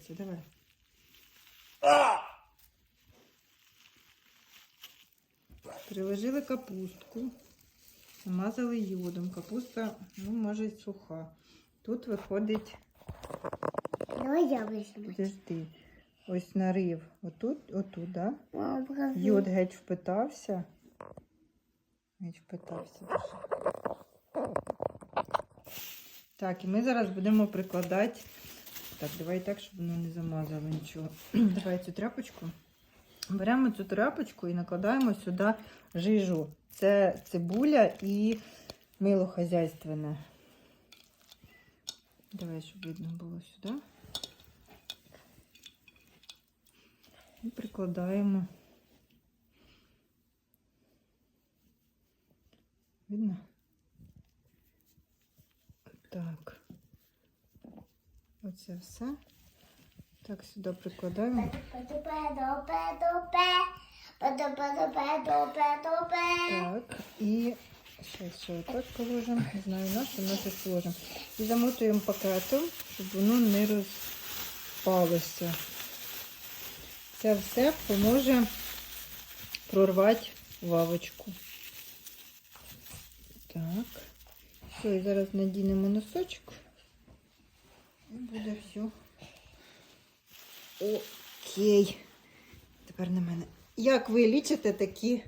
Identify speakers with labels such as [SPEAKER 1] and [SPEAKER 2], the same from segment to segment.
[SPEAKER 1] вариться. Давай. Приложили капустку, намазали йодом. Капуста, ну, може, й суха. Тут виходить,
[SPEAKER 2] Давай я візьму.
[SPEAKER 1] подожди, ось нарив. Отут, отут, да? Йод геть впитався. Геть впитався. Так, і ми зараз будемо прикладати. Так, давай так, щоб воно не замазало нічого. давай цю тряпочку. Беремо цю тряпочку і накладаємо сюди жижу. Це цибуля і мило хазяйственне. Давай, щоб видно було сюди. І прикладаємо. Видно? Так. Оце все. Так, сюди прикладаємо. Так, і ще, ще отак положимо. Не знаю, на що, на щось положимо. І замотуємо пакетом, щоб воно не розпалося. Це все поможе прорвати вавочку. Так. Все, і зараз надінемо носочок. І буде все. Окей. Тепер на мене. Як ви лічите такі е,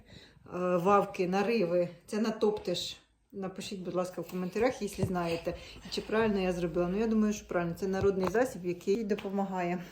[SPEAKER 1] вавки, нариви? Це натоптиш. Напишіть, будь ласка, в коментарях, якщо знаєте, чи правильно я зробила. Ну, я думаю, що правильно. Це народний засіб, який допомагає.